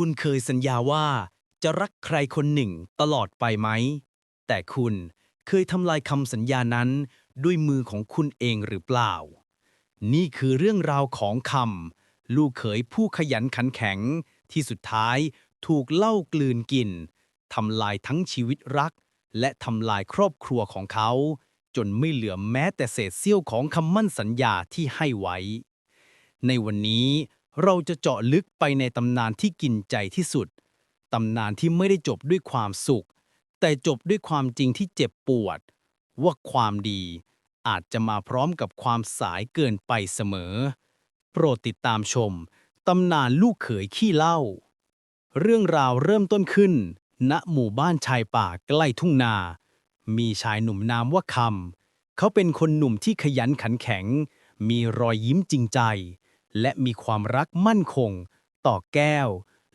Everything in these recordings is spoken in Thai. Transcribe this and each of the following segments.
คุณเคยสัญญาว่า จะรักใครคนหนึ่งตลอดไปไหม แต่คุณเคยทำลายคำสัญญานั้นด้วยมือของคุณเองหรือเปล่า นี่คือเรื่องราวของคำลูกเขยผู้ขยันขันแข็งที่สุดท้ายถูกเล่ากลืนกินทำลายทั้งชีวิตรัก และทำลายครอบครัวของเขา จนไม่เหลือแม้แต่เศษเสี้ยวของคำมั่นสัญญาที่ให้ไว้ ในวันนี้ เราจะเจาะลึกไปในตำนานที่กินใจที่สุด ตำนานที่ไม่ได้จบด้วยความสุข แต่จบด้วยความจริงที่เจ็บปวด ว่าความดีอาจจะมาพร้อมกับความสายเกินไปเสมอ โปรดติดตามชม ตำนานลูกเขยขี้เล้าเรื่องราวเริ่มต้นขึ้น ณหมู่บ้านชายป่าใกล้ทุ่งนา มีชายหนุ่มนามว่าคำเขาเป็นคนหนุ่มที่ขยันขันแข็ง มีรอยยิ้มจริงใจ และมีความรักมั่นคง ต่อแก้ว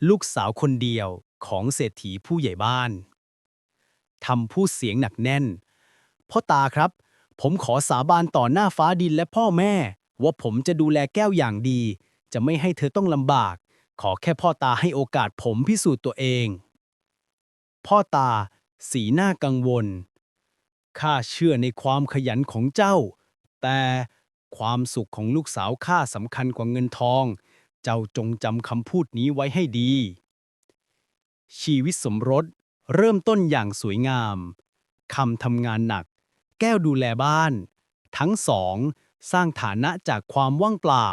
ลูกสาวคนเดียวของเศรษฐีผู้ใหญ่บ้านทำพูดเสียงหนักแน่น พ่อตาครับ ผมขอสาบานต่อหน้าฟ้าดินและพ่อแม่ ว่าผมจะดูแลแก้วอย่างดี จะไม่ให้เธอต้องลำบาก ขอแค่พ่อตาให้โอกาสผมพิสูจน์ตัวเอง พ่อตา สีหน้ากังวลข้าเชื่อในความขยันของเจ้า แต่ ความสุขของลูกสาวข้าสำคัญกว่าเงินทอง เจ้าจงจำคำพูดนี้ไว้ให้ดี ชีวิตสมรสเริ่มต้นอย่างสวยงาม คำทำงานหนัก แก้วดูแลบ้าน ทั้งสอง สร้างฐานะจากความว่างเปล่า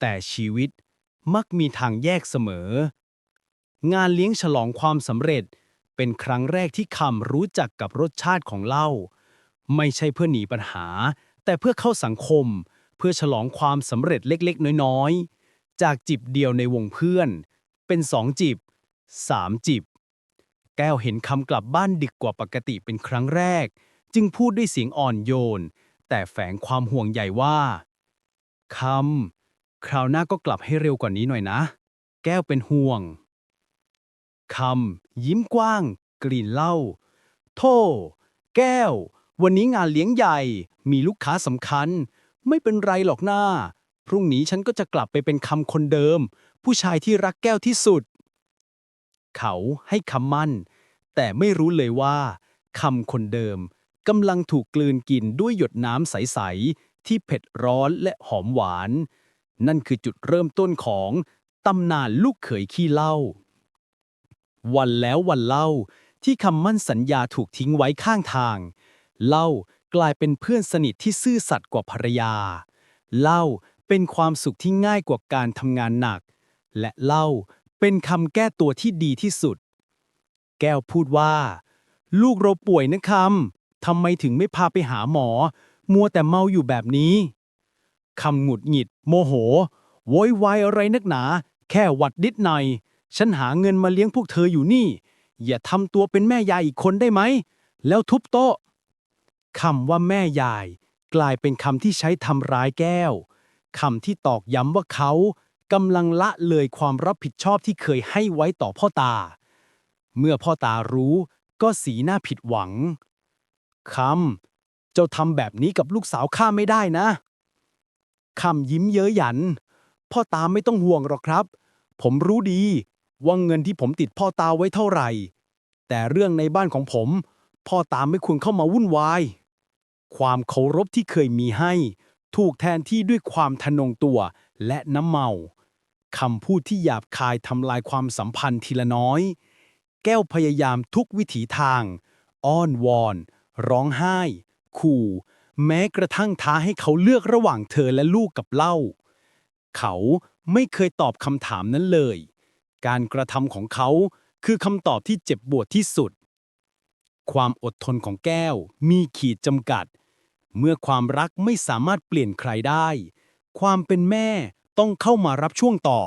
แต่ชีวิตมักมีทางแยกเสมอ งานเลี้ยงฉลองความสำเร็จเป็นครั้งแรกที่คำรู้จักกับรสชาติของเหล้าไม่ใช่เพื่อหนีปัญหา แต่เพื่อเข้าสังคม เพื่อฉลองความสำเร็จเล็กๆ น้อยๆ จากจิบเดียวในวงเพื่อน เป็นสองจิบสามจิบ แก้วเห็นคำกลับบ้านดึกกว่าปกติเป็นครั้งแรก จึงพูดด้วยเสียงอ่อนโยน แต่แฝงความห่วงใยว่าคำคราวหน้าก็กลับให้เร็วกว่านี้หน่อยนะ แก้วเป็นห่วงคำยิ้มกว้าง กลิ่นเหล้าโธ่แก้ว วันนี้งานเลี้ยงใหญ่ มีลูกค้าสำคัญ ไม่เป็นไรหรอกหน้า พรุ่งนี้ฉันก็จะกลับไปเป็นคำคนเดิม ผู้ชายที่รักแก้วที่สุด เขาให้คำมั่น แต่ไม่รู้เลยว่าคำคนเดิมกำลังถูกกลืนกินด้วยหยดน้ำใส ๆ ที่เผ็ดร้อนและหอมหวาน นั่นคือจุดเริ่มต้นของตำนานลูกเขยขี้เหล้าวันแล้ววันเล่าที่คำมั่นสัญญาถูกทิ้งไว้ข้างทาง เล่ากลายเป็นเพื่อนสนิทที่ซื่อสัตย์กว่าภรรยา เล่าเป็นความสุขที่ง่ายกว่าการทำงานหนัก และเล่าเป็นคำแก้ตัวที่ดีที่สุด แก้วพูดว่า ลูกเราป่วยนะคำทำไมถึงไม่พาไปหาหมอ มัวแต่เมาอยู่แบบนี้คำหงุดหงิด โมโหโวยวายอะไรนักหนา แค่หวัดนิดหน่อย ฉันหาเงินมาเลี้ยงพวกเธออยู่นี่ อย่าทำตัวเป็นแม่ยายอีกคนได้ไหม แล้วทุบโต๊ะ คำว่าแม่ยาย กลายเป็นคำที่ใช้ทำร้ายแก้วคำที่ตอกย้ำว่าเขากำลังละเลยความรับผิดชอบที่เคยให้ไว้ต่อพ่อตา เมื่อพ่อตารู้ก็สีหน้าผิดหวังคำเจ้าทำแบบนี้กับลูกสาวข้าไม่ได้นะคำยิ้มเย้ยหยัน พ่อตาไม่ต้องห่วงหรอกครับ ผมรู้ดีว่าเงินที่ผมติดพ่อตาไว้เท่าไหร่ แต่เรื่องในบ้านของผม พ่อตามไม่ควรเข้ามาวุ่นวาย ความเคารพที่เคยมีให้ ถูกแทนที่ด้วยความทะนงตัวและน้ำเมาคำพูดที่หยาบคายทำลายความสัมพันธ์ทีละน้อย แก้วพยายามทุกวิถีทาง อ้อนวอน ร้องไห้ ขู่ แม้กระทั่งท้าให้เขาเลือกระหว่างเธอและลูกกับเล้าเขาไม่เคยตอบคำถามนั้นเลย การกระทำของเขาคือคำตอบที่เจ็บปวดที่สุด ความอดทนของแก้ว มีขีดจำกัด เมื่อความรักไม่สามารถเปลี่ยนใครได้ ความเป็นแม่ต้องเข้ามารับช่วงต่อ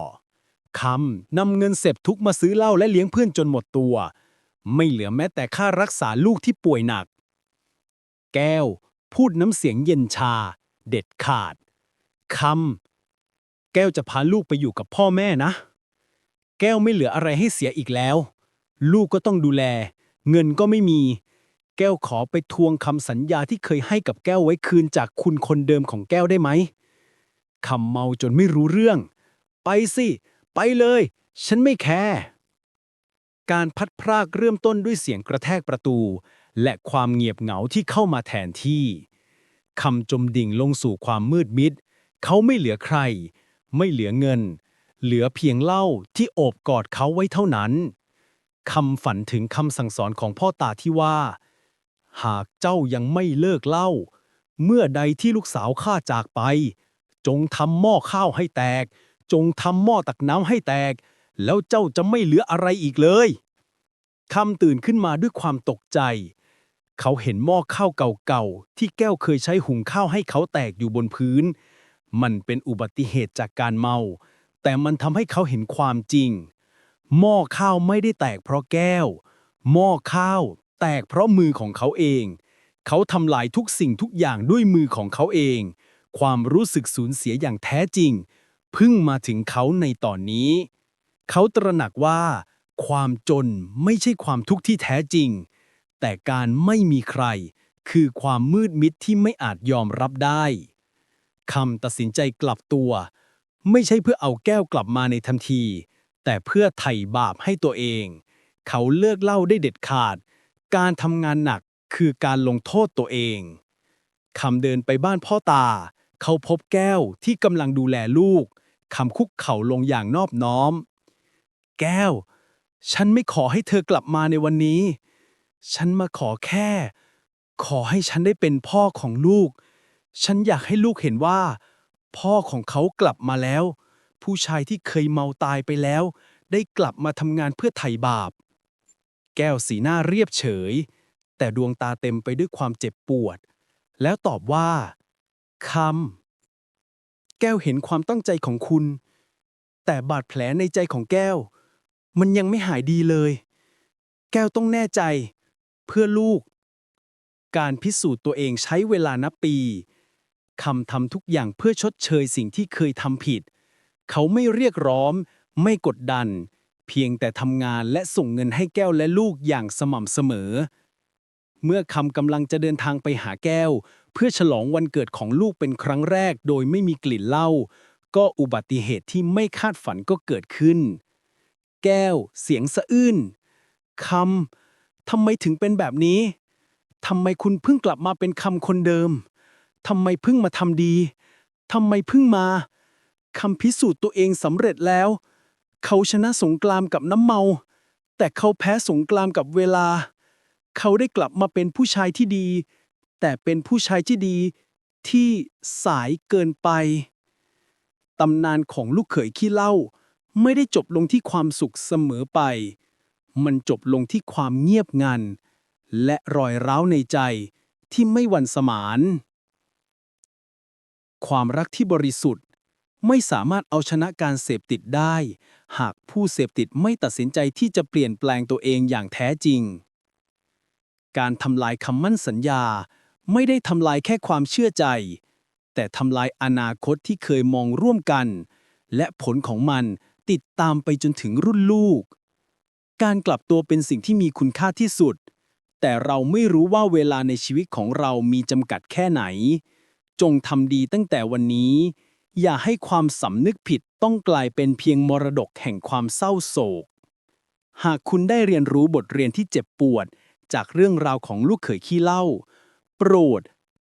คำนำเงินเสพทุกมาซื้อเหล้าและเลี้ยงเพื่อนจนหมดตัว ไม่เหลือแม้แต่ค่ารักษาลูกที่ป่วยหนัก แก้ว พูดน้ำเสียงเย็นชา เด็ดขาดคำแก้วจะพาลูกไปอยู่กับพ่อแม่นะ แก้วไม่เหลืออะไรให้เสียอีกแล้ว ลูกก็ต้องดูแล เงินก็ไม่มี แก้วขอไปทวงคำสัญญาที่เคยให้กับแก้วไว้คืนจากคุณคนเดิมของแก้วได้ไหมคำเมาจนไม่รู้เรื่อง ไปสิ ไปเลย ฉันไม่แคร์การพัดพรากเริ่มต้นด้วยเสียงกระแทกประตู และความเงียบเหงาที่เข้ามาแทนที่คำจมดิ่งลงสู่ความมืดมิด เขาไม่เหลือใคร ไม่เหลือเงิน เหลือเพียงเหล้าที่โอบกอดเขาไว้เท่านั้น คำฝันถึงคำสั่งสอนของพ่อตาที่ว่า หากเจ้ายังไม่เลิกเล้าเมื่อใดที่ลูกสาวข้าจากไป จงทำหม้อข้าวให้แตก จงทำหม้อตักน้ำให้แตก แล้วเจ้าจะไม่เหลืออะไรอีกเลยคำตื่นขึ้นมาด้วยความตกใจ เขาเห็นหม้อข้าวเก่าๆ ที่แก้วเคยใช้หุงข้าวให้เขาแตกอยู่บนพื้น มันเป็นอุบัติเหตุจากการเมา แต่มันทำให้เขาเห็นความจริง หม้อข้าวไม่ได้แตกเพราะแก้ว หม้อข้าว แตกเพราะมือของเขาเอง เขาทำลายทุกสิ่งทุกอย่างด้วยมือของเขาเอง ความรู้สึกสูญเสียอย่างแท้จริงพิ่งมาถึงเขาในตอนนี้ เขาตระหนักว่า ความจนไม่ใช่ความทุกข์ที่แท้จริง แต่การไม่มีใคร คือความมืดมิดที่ไม่อาจยอมรับได้คำตัดสินใจกลับตัว ไม่ใช่เพื่อเอาแก้วกลับมาในทันที แต่เพื่อไถ่บาปให้ตัวเอง เขาเลิกเหล่าได้เด็ดขาด การทำงานหนักคือการลงโทษตัวเองคำเดินไปบ้านพ่อตา เขาพบแก้วที่กำลังดูแลลูกคำคุกเข่าลงอย่างนอบน้อม แก้ว ฉันไม่ขอให้เธอกลับมาในวันนี้ ฉันมาขอแค่ ขอให้ฉันได้เป็นพ่อของลูก ฉันอยากให้ลูกเห็นว่า พ่อของเขากลับมาแล้ว ผู้ชายที่เคยเมาตายไปแล้ว ได้กลับมาทำงานเพื่อไถ่บาป แก้วสีหน้าเรียบเฉย แต่ดวงตาเต็มไปด้วยความเจ็บปวด แล้วตอบว่าคำแก้วเห็นความตั้งใจของคุณ แต่บาดแผลในใจของแก้ว มันยังไม่หายดีเลย แก้วต้องแน่ใจ เพื่อลูก การพิสูจน์ตัวเองใช้เวลานับปีคำทำทุกอย่างเพื่อชดเชยสิ่งที่เคยทำผิด เขาไม่เรียกร้อง ไม่กดดัน เพียงแต่ทำงานและส่งเงินให้แก้วและลูกอย่างสม่ำเสมอ เมื่อคำกำลังจะเดินทางไปหาแก้ว เพื่อฉลองวันเกิดของลูกเป็นครั้งแรกโดยไม่มีกลิ่นเหล้าก็อุบัติเหตุที่ไม่คาดฝันก็เกิดขึ้น แก้ว เสียงสะอื้นคำทำไมถึงเป็นแบบนี้ทำไมคุณเพิ่งกลับมาเป็นคำคนเดิมทำไมเพิ่งมาทำดีทำไมเพิ่งมา คำพิสูจน์ตัวเองสำเร็จแล้ว เขาชนะสงกรามกับน้ำเมา แต่เขาแพ้สงกรามกับเวลา เขาได้กลับมาเป็นผู้ชายที่ดี แต่เป็นผู้ชายที่ดีที่สายเกินไป ตำนานของลูกเขยขี้เล้าไม่ได้จบลงที่ความสุขเสมอไป มันจบลงที่ความเงียบงัน และรอยร้าวในใจที่ไม่หวั่นสมาน ความรักที่บริสุทธิ์ ไม่สามารถเอาชนะการเสพติดได้ หากผู้เสพติดไม่ตัดสินใจที่จะเปลี่ยนแปลงตัวเองอย่างแท้จริง การทำลายคำมั่นสัญญา ไม่ได้ทำลายแค่ความเชื่อใจ แต่ทำลายอนาคตที่เคยมองร่วมกัน และผลของมันติดตามไปจนถึงรุ่นลูก การกลับตัวเป็นสิ่งที่มีคุณค่าที่สุด แต่เราไม่รู้ว่าเวลาในชีวิตของเรามีจำกัดแค่ไหน จงทำดีตั้งแต่วันนี้ อย่าให้ความสำนึกผิดต้องกลายเป็นเพียงมรดกแห่งความเศร้าโศก หากคุณได้เรียนรู้บทเรียนที่เจ็บปวด จากเรื่องราวของลูกเขยขี้เหล้าโปรด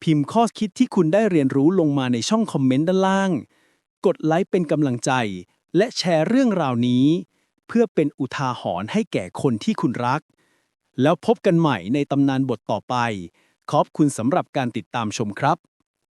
พิมพ์ข้อคิดที่คุณได้เรียนรู้ลงมาในช่องคอมเมนต์ด้านล่าง กดไลค์เป็นกำลังใจ และแชร์เรื่องราวนี้ เพื่อเป็นอุทาหรณ์ให้แก่คนที่คุณรัก แล้วพบกันใหม่ในตำนานบทต่อไป ขอบคุณสำหรับการติดตามชมครับ